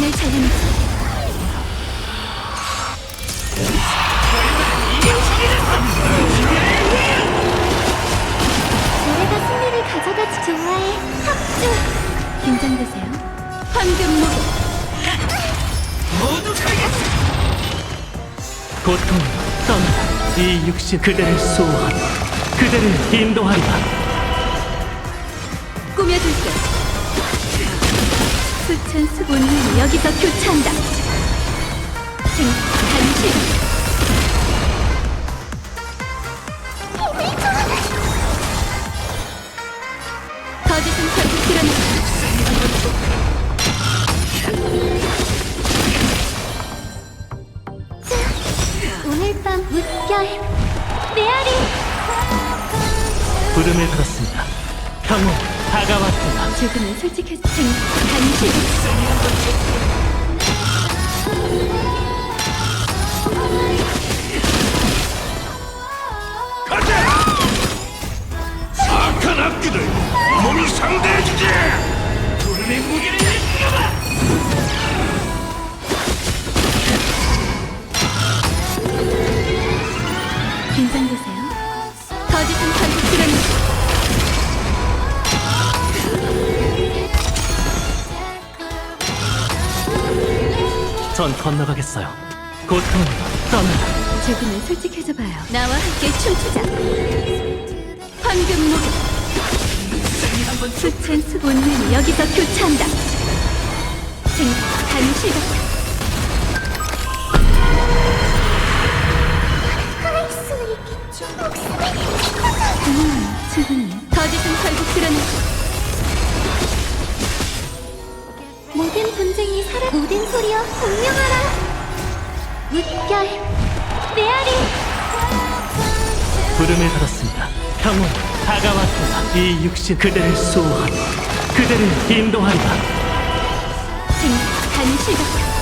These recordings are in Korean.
챌린지 노래가 승리를 가져가지 좋아해. 합주. 긴장되세요 황금 무게 모두 가겠어. 고통 떠나 이 육신 그대를 수호하며 그대를 인도하리라 수천 수본이 여기서 교차한다. 생 단식 거짓은 결국 드러낸다 오늘 밤 물결. 메아리. 부름을 받았습니다. 평온 다가왔다 조금은 솔직했 생 단식 가자. 악한 악기들 몸이 상대해주지. 불의 무게를 느껴봐. 전 건너가겠어요. 고통 떠나라. 조금은 솔직해져 봐요. 나와 함께 춤추자. 황금 무게 수천 수본이 여기서 교차한다. 생 단식 할수 있겠죠. 음, 충분히 거짓은 결국 드러낸다 공명하라. 물결. 메아리. 부름을 받았습니다 평온 다가왔다 이 육신 그대를 수호하며 그대를 인도하리라 생 단식 가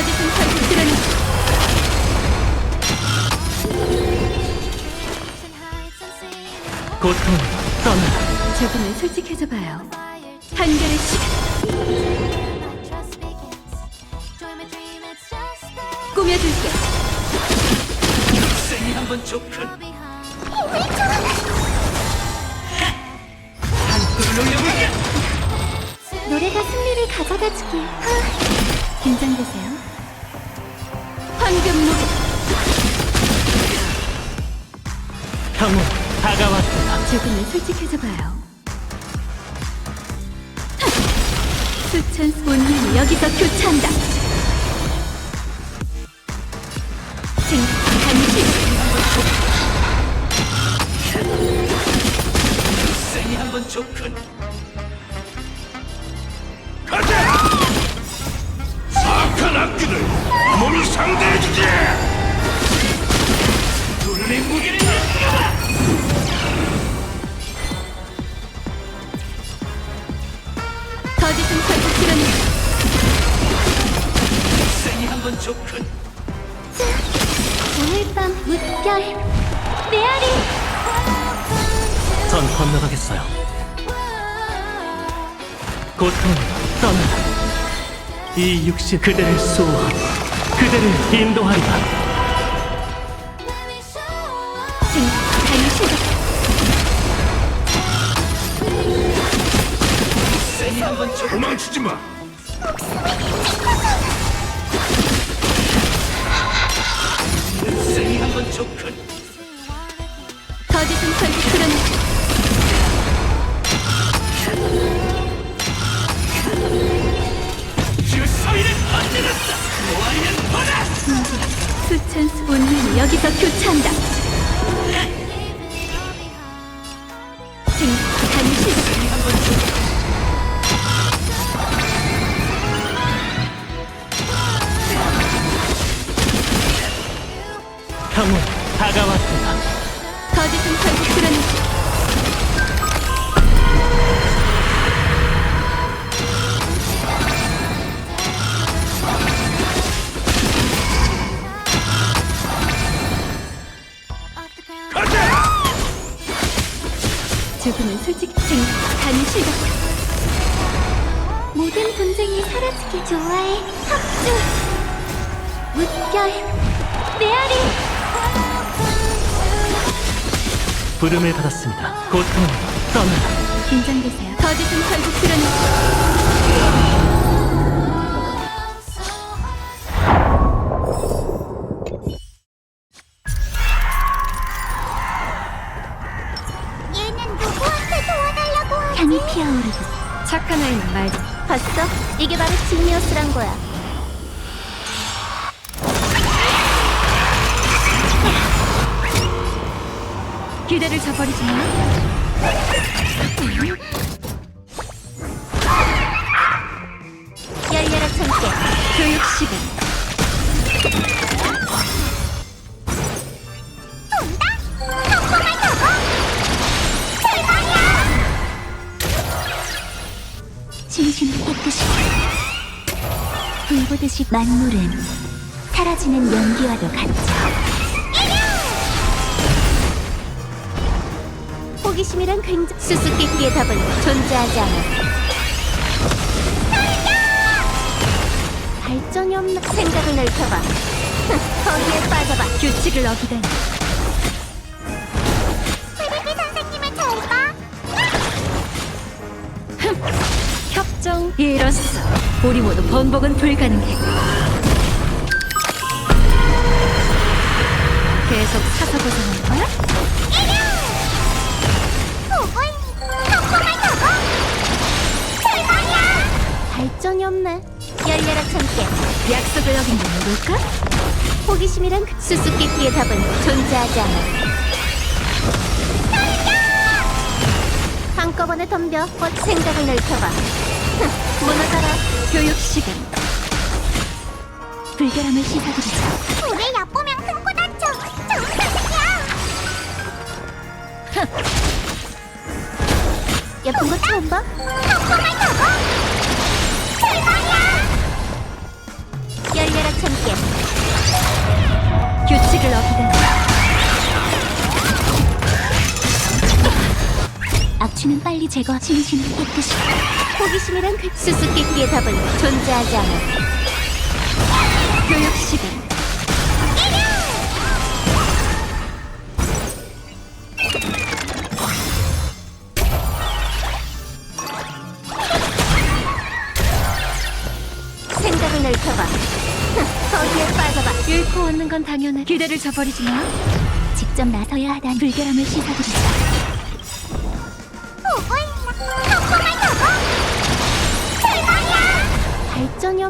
거짓은 결국 드러낸다 고통 떠나라 조금은 솔직해져 봐요. 한결의 시간 꾸며줄게. 생이 한번 좋군. 노래가 승리를 가져가주길. 아, 긴장되세요 조금은 솔직해져 봐요 수천 본능이 여기서 교차한다 한번 좋군. 밤 물결. 메아리. 전 건너가겠어요 고통 떠나라 이 육신 그대를 수호하며 그대를 인도하리라. 도망치지 마. 한 번 좋군. 거짓은 결국 드러낸다 주사위를 던져놨어. 모아리는 받아. 수천 수본능이 여기서 교차한다 형은 다가왔구나. 거짓은 결국 드러내지. 조금은 솔직히 가는 실각. 모든 분쟁이 사라지길 좋아해. 합주. 웃겨 메아리. 부름을 받았습니다. 고통 떠나라. 긴장되세요 거짓은 결국 드러나 기대를 저버리지 마 열려라 참깨 교육 시간. 진심을 깨끗이 불보듯이 만물은 사라지는 연기와도 같죠 호기심이란 굉장히 수수께끼의 답은 존재하지 않아. 발전이 없나 생각을 넓혀봐. 거기에 빠져봐. 규칙을 어기다니. 피비피 선생님을 잘 봐. 협정 이뤘어. 우리 모두 번복은 불가능해. 계속 사서 고생할 거야? 없네. 열려라 참깨. 약속을 어긴 게 누굴까? 호기심이란 그 수수께끼의 답은 존재하지 않아. 한꺼번에 덤벼 곧 생각을 넓혀봐. 흥, 무너져라. 교육 시간. 불결함을 씻어드리자. 우리 얕보면 큰코 다쳐 선생이야! 예쁜 거 처음 봐? 타고 대 악취는 빨리 제거. 진심을 깨끗이. 호기심이란 그 수수께끼의 답은 존재하지 않아. 교육 시간 생각을 넓혀봐. 흥, 거기에 빠져봐. 잃고 얻는 건 당연해 기대를 저버리지 마. 직접 나서야 하단 불결함을 씻어드리자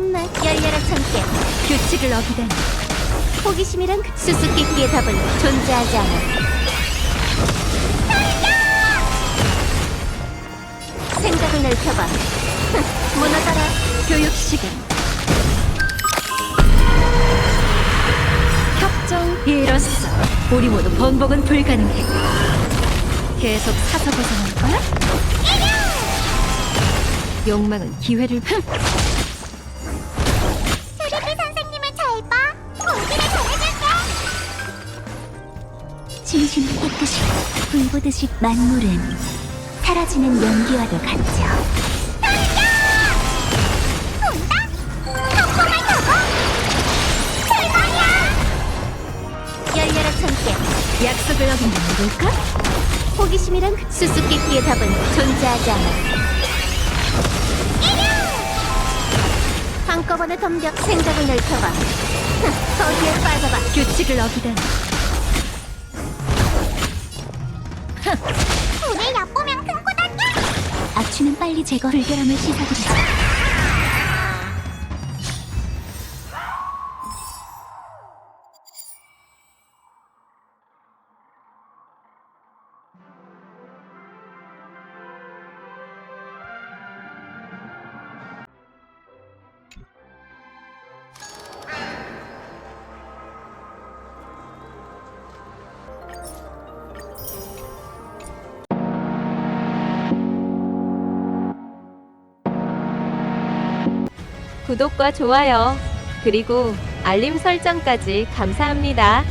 없네. 열려라 참깨. 규칙을 어기다니. 호기심이란 그 수수께끼의 답은 존재하지 않아. 생각을 넓혀봐. 흥, 무너져라 교육 시간. 협정 이뤘어 우리 모두 번복은 불가능해. 계속 사서 고생할 거야? 욕망은 기회를 흠! 진심을 깨끗이 불보듯이 만물은 사라지는 연기와도 같죠. 약속을 어긴 게 누굴까? 호기심이란 그 수수께끼의 답은 존재하지 않아. 한꺼번에 덤벼 생각을 넓혀봐. 흥, 거기에 빠져봐. 규칙을 어기다니 악취는 빨리 제거 불결함을 씻어드리자 구독과 좋아요, 그리고 알림 설정까지 감사합니다.